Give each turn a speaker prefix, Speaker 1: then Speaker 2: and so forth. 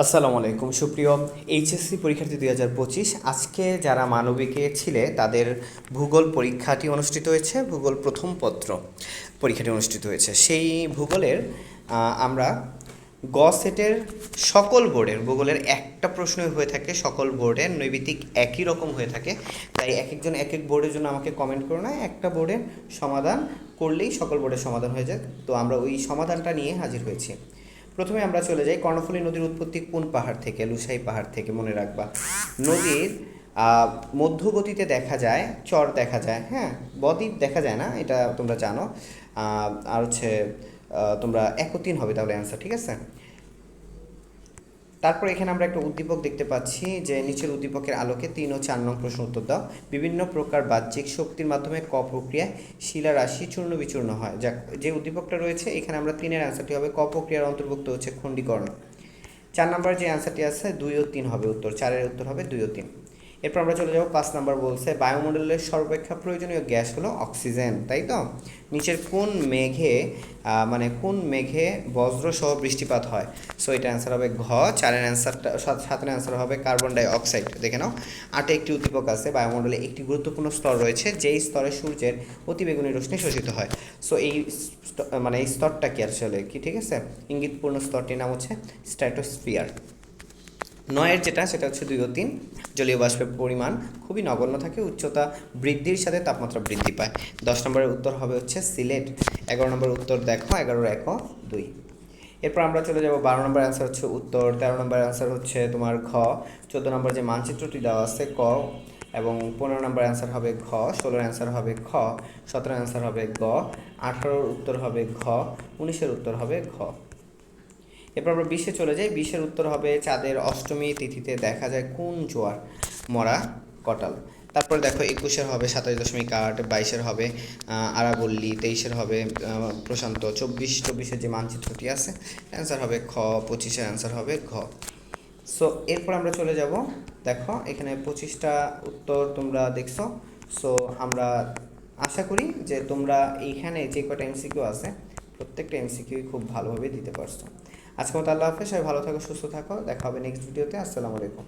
Speaker 1: আসসালামু আলাইকুম, সুপ্রিয় এইচএসসি পরীক্ষার্থী দুই হাজার পঁচিশ, আজকে যারা মানবিকে ছিলে, তাদের ভূগোল পরীক্ষাটি অনুষ্ঠিত হয়েছে, ভূগোল প্রথম পত্র পরীক্ষাটি অনুষ্ঠিত হয়েছে। সেই ভূগোলের আমরা গ সেটের সকল বোর্ডের, ভূগোলের একটা প্রশ্নই হয়ে থাকে, সকল বোর্ডের নৈবিত্তিক একই রকম হয়ে থাকে। তাই এক একজন এক এক বোর্ডের জন্য আমাকে কমেন্ট করো না, একটা বোর্ডের সমাধান করলেই সকল বোর্ডের সমাধান হয়ে যায়। তো আমরা ওই সমাধানটা নিয়ে হাজির হয়েছি। প্রথমে আমরা চলে যাই কর্ণফুলী নদীর উৎপত্তি কোন পাহাড় থেকে, লুসাই পাহাড় থেকে মনে রাখবা। নদীর মধ্যগতিতে দেখা যায়, চর দেখা যায় হ্যাঁ? বদ্বীপ দেখা যায় না, এটা তোমরা জানো। আর হচ্ছে তোমরা একতিন হবে তাহলে অ্যান্সার ঠিক আছে? তারপর এখানে আমরা একটা উদ্দীপক দেখতে পাচ্ছি যে নিচের উদ্দীপকের আলোকে তিন ও চার নং প্রশ্ন উত্তর দাও। বিভিন্ন প্রকার বাহ্যিক শক্তির মাধ্যমে ক প্রক্রিয়ায় শিলা রাশি চূর্ণ বিচূর্ণ হয়। যাক, যে উদ্দীপকটা রয়েছে, এখানে আমরা তিনের অ্যান্সারটি হবে ক প্রক্রিয়ার অন্তর্ভুক্ত হচ্ছে খণ্ডীকরণ। চার নম্বর যে অ্যান্সারটি আছে, দুই ও তিন হবে উত্তর। চারের উত্তর হবে দুই ও তিন। এরপর আমরা চলে যাব পাঁচ নাম্বার বলছে, বায়ুমণ্ডলের সর্বাপেক্ষা প্রয়োজনীয় গ্যাস হলো অক্সিজেন, তাই তো? নিচের কোন মেঘে মানে কোন মেঘে বজ্র সহ বৃষ্টিপাত হয়? সো এটা অ্যান্সার হবে ঘ, চারের অ্যান্সারটা সাতের অ্যান্সার হবে কার্বন ডাই অক্সাইড দেখে নাও, আটে একটি উদ্দীপক আছে, বায়ুমণ্ডলে একটি গুরুত্বপূর্ণ স্তর রয়েছে, যেই স্তরে সূর্যের অতিবেগুনি রশ্মি শোষিত হয়। সো এই মানে এই স্তরটা কি আসলে? কি, ঠিক আছে? ইঙ্গিতপূর্ণ স্তরটির নাম হচ্ছে স্ট্র্যাটোস্ফিয়ার। নয়ের যেটা, সেটা হচ্ছে দুই ও তিন। জলীয় বাষ্পের পরিমাণ খুবই নগণ্য থাকে, উচ্চতা বৃদ্ধির সাথে তাপমাত্রা বৃদ্ধি পায়। দশ নম্বরের উত্তর হবে হচ্ছে সিলেট, এগারো নম্বর উত্তর দেখো, এগারোর এক দুই। এরপর আমরা চলে যাব বারো নম্বর অ্যান্সার হচ্ছে উত্তর, তেরো নম্বর অ্যান্সার হচ্ছে তোমার ঘ, চোদ্দ নম্বর যে মানচিত্রটি দেওয়া আছে ক এবং পনেরো নম্বর অ্যান্সার হবে ঘ, ষোলোর অ্যান্সার হবে খ সতেরো অ্যান্সার হবে গ, আঠারোর উত্তর হবে ঘ, উনিশের উত্তর হবে ঘ। এরপর আমরা বিশে চলে যাই। বিশের উত্তর হবে চাঁদের অষ্টমী তিথিতে। দেখা যায় কোন জোয়ার মরা কটাল। তারপর দেখো একুশের হবে সাতাশ দশমিক আট, বাইশের হবে আরাবল্লী, তেইশের হবে প্রশান্ত, চব্বিশ, চব্বিশের যে মানচিত্রটি আছে অ্যান্সার হবে খ, পঁচিশের অ্যান্সার হবে ঘ। সো এরপর আমরা চলে যাব। দেখো এখানে পঁচিশটা উত্তর তোমরা দেখছ। সো আমরা আশা করি যে তোমরা এইখানে যে কটা এমসিকিউ আছে, প্রত্যেকটা এমসিকিউ খুব ভালোভাবে দিতে পারছ। আজকে মতো আল্লাহ হাফেজ, সবাই ভালো থাকো, সুস্থ থাকো। দেখা হবে নেক্সট ভিডিওতে আসসালামু আলাইকুম।